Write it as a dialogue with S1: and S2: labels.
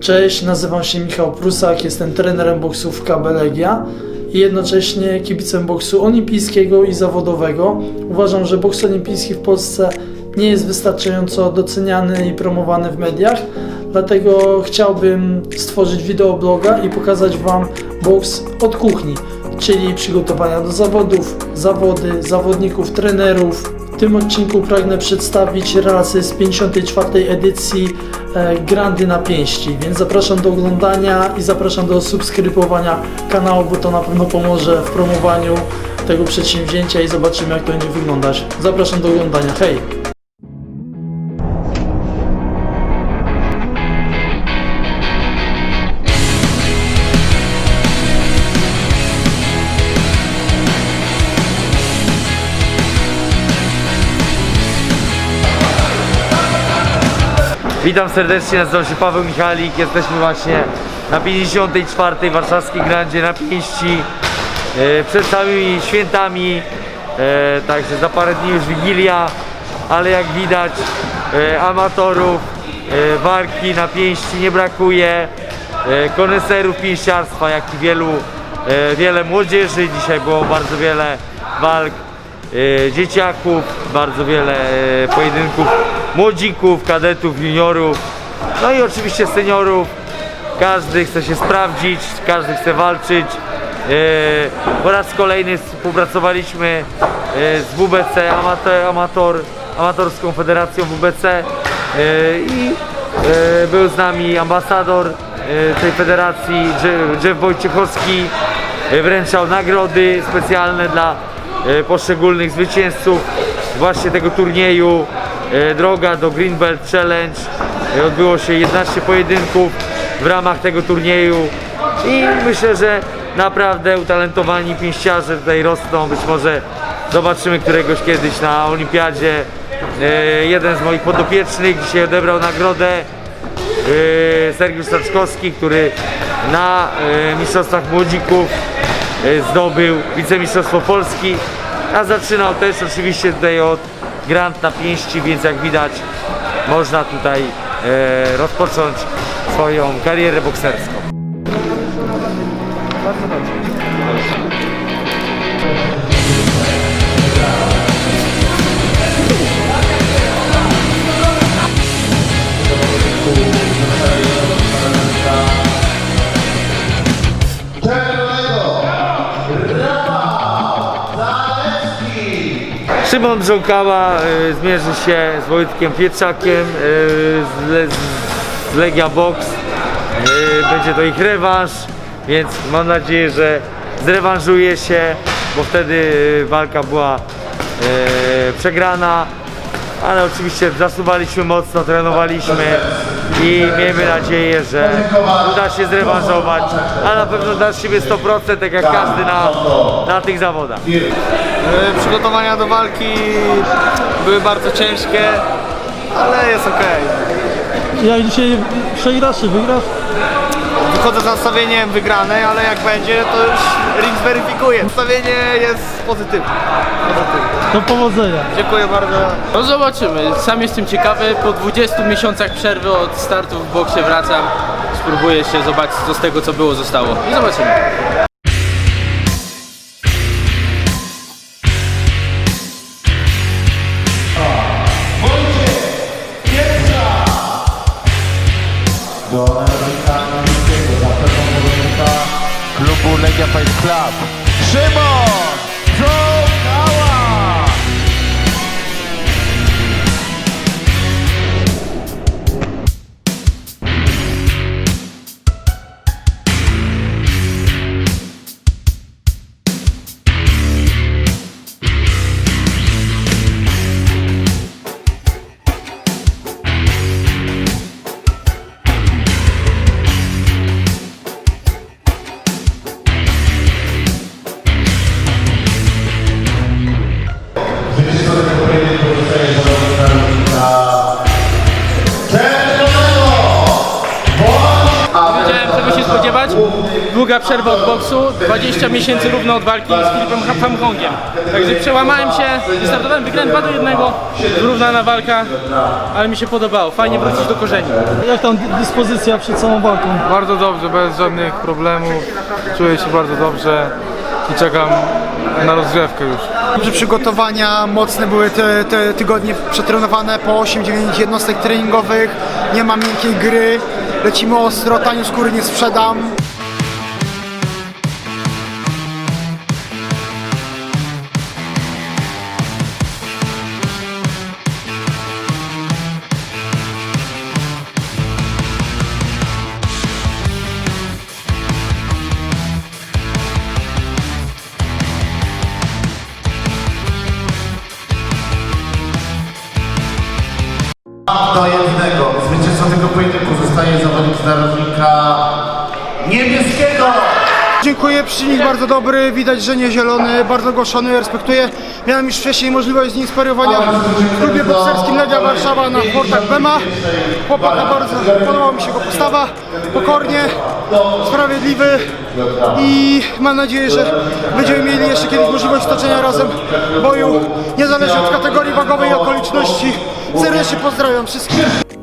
S1: Cześć, nazywam się Michał Prusak, jestem trenerem boksu w KB Legia i jednocześnie kibicem boksu olimpijskiego i zawodowego. Uważam, że boks olimpijski w Polsce nie jest wystarczająco doceniany i promowany w mediach, dlatego chciałbym stworzyć wideobloga i pokazać Wam boks od kuchni, czyli przygotowania do zawodów, zawody, zawodników, trenerów. W tym odcinku pragnę przedstawić relacje z 54. edycji e, Grandy na pięści, więc zapraszam do oglądania i zapraszam do subskrybowania kanału, bo to na pewno pomoże w promowaniu tego przedsięwzięcia i zobaczymy jak to będzie wyglądać. Zapraszam do oglądania. Hej!
S2: Witam serdecznie, nazywam się Paweł Michalik. Jesteśmy właśnie na 54. Warszawskiej Grandzie na pięści e, przed samymi świętami. E, także za parę dni już Wigilia, ale jak widać e, amatorów, walki na pięści nie brakuje. Koneserów pięściarstwa, jak i wielu, wiele młodzieży. Dzisiaj było bardzo wiele walk dzieciaków, bardzo wiele pojedynków młodzików, kadetów, juniorów, no i oczywiście seniorów. Każdy chce się sprawdzić, każdy chce walczyć. E, po raz kolejny współpracowaliśmy e, z WBC, amator, amator, Amatorską Federacją WBC e, i był z nami ambasador tej federacji, Jeff- Wojciechowski, wręczał nagrody specjalne dla poszczególnych zwycięzców właśnie tego turnieju. E, Droga do Greenbelt Challenge. E, Odbyło się 11 pojedynków w ramach tego turnieju i myślę, że naprawdę utalentowani pięściarze tutaj rosną. Być może zobaczymy któregoś kiedyś na olimpiadzie. E, Jeden z moich podopiecznych dzisiaj odebrał nagrodę. Sergiusz Staczkowski, który na Mistrzostwach Młodzików zdobył wicemistrzostwo Polski, a zaczynał też oczywiście tutaj od Grant na pięści, więc jak widać można tutaj e, rozpocząć swoją karierę bokserską. Szymon Brząkała e, zmierzy się z Wojtkiem Pietrzakiem e, z, Le, z Legia Box. E, będzie to ich rewanż, więc mam nadzieję, że zrewanżuje się, bo wtedy walka była przegrana. Ale oczywiście zasuwaliśmy mocno, trenowaliśmy i miejmy nadzieję, że uda się zrewanżować, a na pewno da z siebie 100%, tak jak każdy na, na tych zawodach.
S3: E, Przygotowania do walki były bardzo ciężkie, ale jest ok.
S1: Jak dzisiaj przegrasz czy wygrasz?
S3: Wychodzę z nastawieniem wygranej, ale jak będzie, to już ring zweryfikuje. Nastawienie jest pozytywne. pozytywne.
S1: To powodzenia.
S3: Dziękuję bardzo.
S4: No zobaczymy. Sam jestem ciekawy. Po 20 miesiącach przerwy od startu w boksie wracam. Spróbuję się zobaczyć, co z tego, co było, zostało. I zobaczymy.
S5: do klubu Legia Fight Club. Szymon
S4: długa przerwa od boksu, 20 miesięcy równo od walki z Filipem Famhongiem. Także przełamałem się, wystartowałem, wygrałem 2 do 1, wyrównana walka, ale mi się podobało, fajnie wrócić do korzeni.
S1: Jak tam dy- dyspozycja przed samą walką?
S6: Bardzo dobrze, bez żadnych problemów. Czuję się bardzo dobrze i czekam na rozgrzewkę już.
S3: Dobrze przygotowania, mocne były te, te tygodnie przetrenowane po 8-9 jednostek treningowych, nie ma miękkiej gry, lecimy ostro, tanio skóry nie sprzedam.
S5: Do jednego. Zwycięzcą tego pojedynku zostaje zawodnik z narodnika niebieskiego.
S3: Dziękuję, przeciwnik bardzo dobry, widać, że nie zielony, bardzo go szanuję, respektuję. Miałem już wcześniej możliwość z nim sparowania w klubie bokserskim Legia Warszawa na Fortach Bema. Chłopaka bardzo podobała mi się jego postawa, pokornie, sprawiedliwy i mam nadzieję, że będziemy mieli jeszcze kiedyś możliwość stoczenia razem boju, niezależnie od kategorii wagowej i okoliczności. Serdecznie pozdrawiam wszystkich.